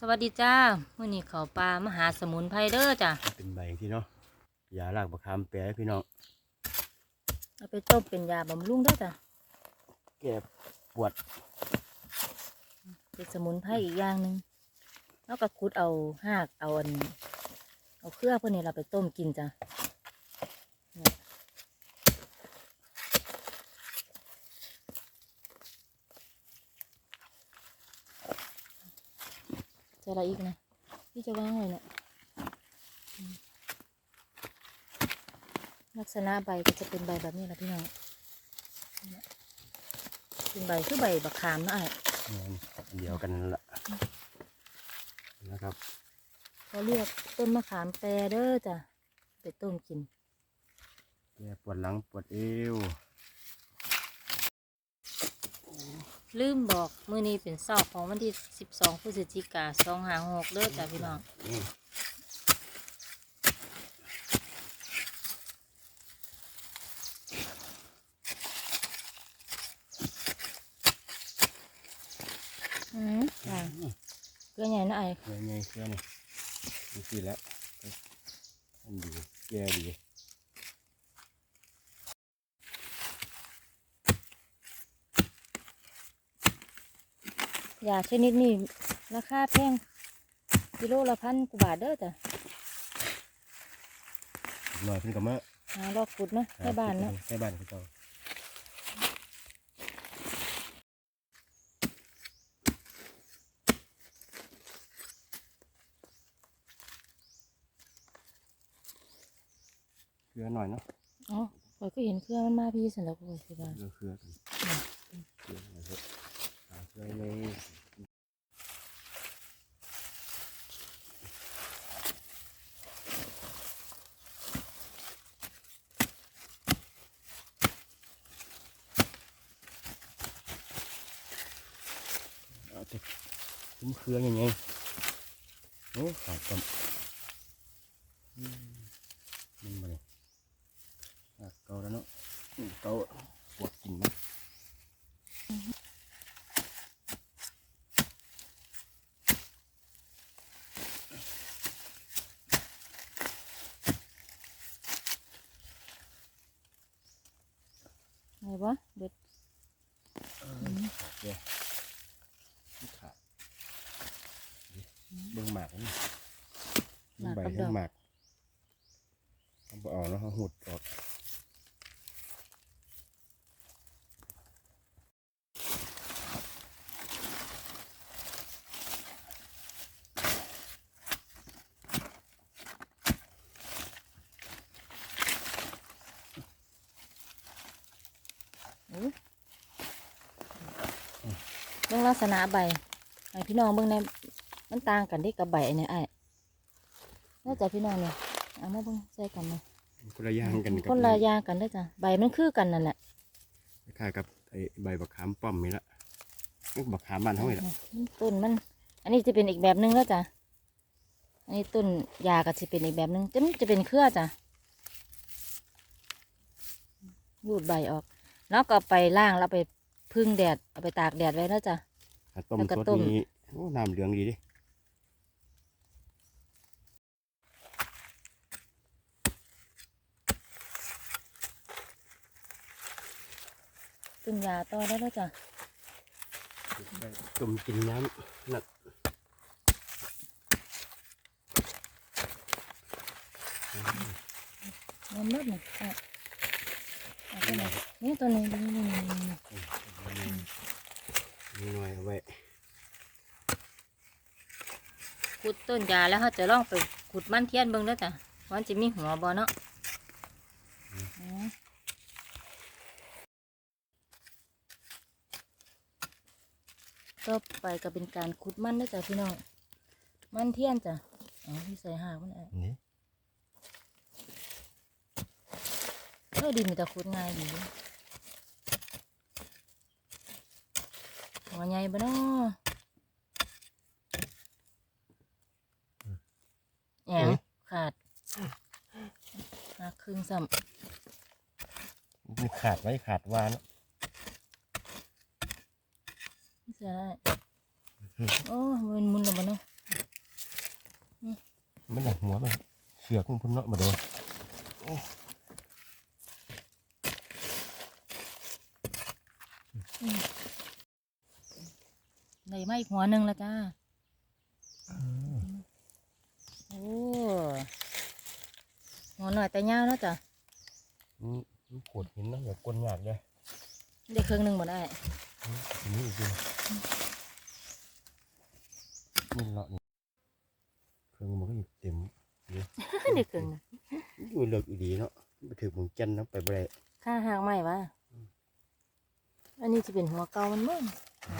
สวัสดีจ้ามื่อนี้เขาปลามหาสมุนไพรเด้อจ้ะเป็นใบที่เนาะยาลากบะคามแปรให้พี่น้องเอาไปต้มเป็นยาบำรุงเด้อจ้ะแก้ปวดเป็นสมุนไพรอีกอย่างหนึ่งแล้วก็คุดเอาหากเอาอันเอาเครือพวกนี้เราไปต้มกินจ้ะ จะอะไรอีกนะที่จะว่างไว้เนี่ยอืมลักษณะใบก็จะเป็นใบแบบนี้แหละพี่น้องเนี่ยเป็นใบคือใบบักขามเนาะไอ้ายงานอันเดียวกันนั่นละนะครับเขาเรียกต้นมะขามแปรเด้อจ้ะไปต้มกินแก้ปวดหลังปวดเอว ลืมบอกมื้อนี้เป็นเสาร์ของวันที่ 12 พฤศจิกา256เด้อจ้ะพี่น้องนี่อืมจ้ะเกลือใหญ่นะไอ้เงยเงยเสื้อนี่ดูสิแล้วอันดีแก้ดี ยาชนิดนี้ราคาแพงกิโลละพันกว่าบาทเด้อจ้ะหน่อยเพิ่นกับมาหาลอกขุดเนาะในบ้านเนาะใช้บ้านเขาเจ้าเครือหน่อยเนาะอ๋อข้อยก็เห็นเครือมันมาพี่สันแล้วก็สิบ้านเครือเครือกันเครืออะไรเถอะหาเครือเล ยเอาจะคุ้มเครือยังไงโอ้ขาดกันมันมาเลยขาเกาแล้วเนาะเกาปวดกินไงวะเด็ดขาดเกลือไม่ขาดเบิ่งหมากนี่เบิ่งใบเบิ่งหมากเอาบ่เอาแล้วเขาหุดออก อู้เบิ่ง ลักษณะใบให้พี่น้องเบิ่งในมันต่างกันเด้กับใบอันเนี่ยไอ้น่าจะพี่น้องเนี่ยเอามาเบิ่งใส่กันเนาะคนละอย่างกันกับคนละอย่างกันได้อจ้ะใบมันคือกันนั่นแหละคล้ายๆกับไอ้ใบบักขามป้อมนี่ละนี่บักขามบ้านเขานี่ละต้นมัน อันนี้จะเป็นอีกแบบหนึงแล้วจ้ะอันนี้ต้นยาก็จะเป็นอีกแบบหนึงจะจะเป็นเครือจ้ะรูดใบออก แล้วก็เอาไปล่างแล้วไปพึ่งแดดเอาไปตากแดดไว้แล้วจ้ะ ถ้าต้มแล้วก็สดต้มนี่โอ้น้ำเหลืองดีดิต้นยาต่อได้แล้วจ้ะต้มกินน้ำนัดน้ำเลือดหนึ่งอะเอาไปไหนนี่ตัวนี้นี่นี่นี่นี่นี่ หน่อยเอาไว้ขุดต้นยาแล้วเขาจะลองไปขุดมันเทียนเบิ่งแล้วจ้ะว่ามันจะมีหัวบ่เนาะอ๋อต่อไปก็เป็นการขุดมันแล้วจ้ะพี่น้อง มันเทียนจ้ะ อ๋อที่ใส่หากมันไอ้นี่เออดินมันจะขุดง่ายดี หัวใหญ่บ่เนาะแหงขาดหักครึ่งซ้มันขาดไว้ขาดวานำไม่ใช่ได้โอ้มันมุนแล้วบ่เนาะมันหนักหัวมันเสือกมันพุ่นเนาะมาเด้อ มาอีกหัวหนึ่งแล้วจ้าโอ้หัวหน่อยแต่ยาวเนาะจ้ะอืมมันปวดหินเนาะอย่ากวนยากเลยได้ครึ่งหนึ่งหมดได้อืมอันนี้อีกทีนี่เลาะนี่เครื่องมันก็อยู่เต็มได้ครึ่งหนึ่งอยู่เลิกอีดีเนาะไปถือหมึงจันเนาะไปบ่ได้ข้าหางใหม่วะอันนี้จะเป็นหัวเก่ามันมั้ง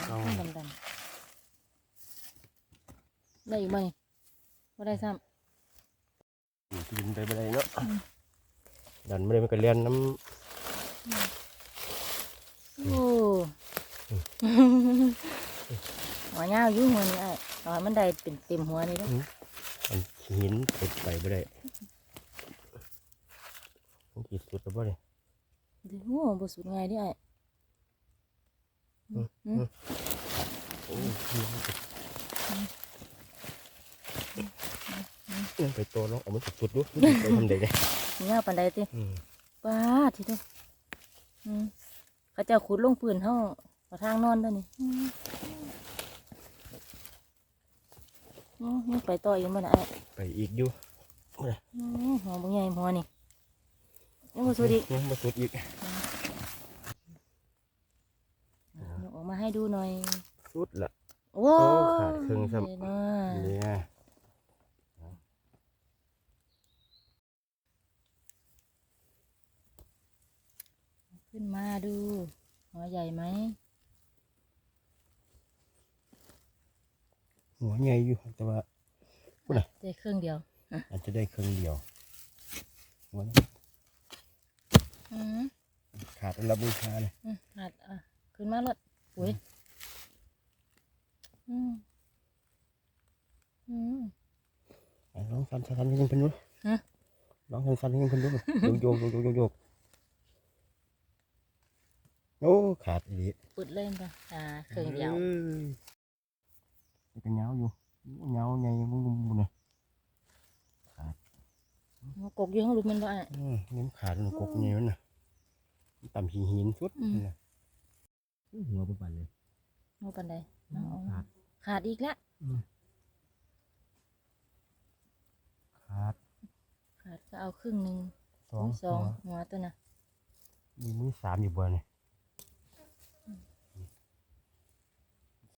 เอาดำดำๆ ได้อยู่ไหมว่าได้ซ้กินไปบ่ได้เนาะดันไม่ได้มันก็เลียนน้ำโอ้หัวยาวอยู่หัวนี้ไอ้ตอนมันได้เป็นเต็มหัวนี่แล้วำมันหินเปิดไปบ่ได้มันขีดสุดแล้วบ่เลยโอ้บสุดไงายดิไอ้อืมโอ้ย ยังไปโตเนาะเอามันสุดๆดูไปทำได้เลยยาวปันใดติอืมป้าทีเดียวอืมเขาเจ้าขุดลงปืนเท่าเอาทางนอนตัวนี้อืมอืมนี่ไปต่ออีกมั้ยนะไอ้ไปอีกอยู่อืมหัวบางใหญ่หัวนี่ยังบ่สุดอีกยังมาสุดอีกยกออกมาให้ดูหน่อยสุดละโอ้ขาดครึ่งซ้ำเห็นว่าเนี่ย มาดู หัวใหญ่ไหม หัวใหญ่อยู่แต่ว่าได้ครึ่งเดียว อาจจะได้ครึ่งเดียวหัวนี้อืมขาดอันละบูชาเลยอืมขาดอะขึ้นมาลดอุ้ยอืมอืมอะลองฟันฟันให้ยังเพิ่นดูฮะลองฟันฟันให้ยังเพิ่นดูโยกโยกโยกโยกโยกโอ้ ขาดอีหลีปึดเลยป่ะอ่าครึ่งเดียวอ้ยมันก็เหงาอยู่เหงาใหญ่ยังงุ่มๆเลยหัวกกอยู่ข้างหลุมมันบ่อะอืมนี่มันขาดมันกบใหญ่มันน่ะมันต่ำหินหินสุดอืมนั่นน่ะหัวปุ๊บปันเลยหัวปันใดเอาขาดขาดอีกแล้วขาดขาดก็เอาครึ่งหนึ่งสองสองหัวหัวตัวน่ะมีมือสามอยู่บนเนี่ย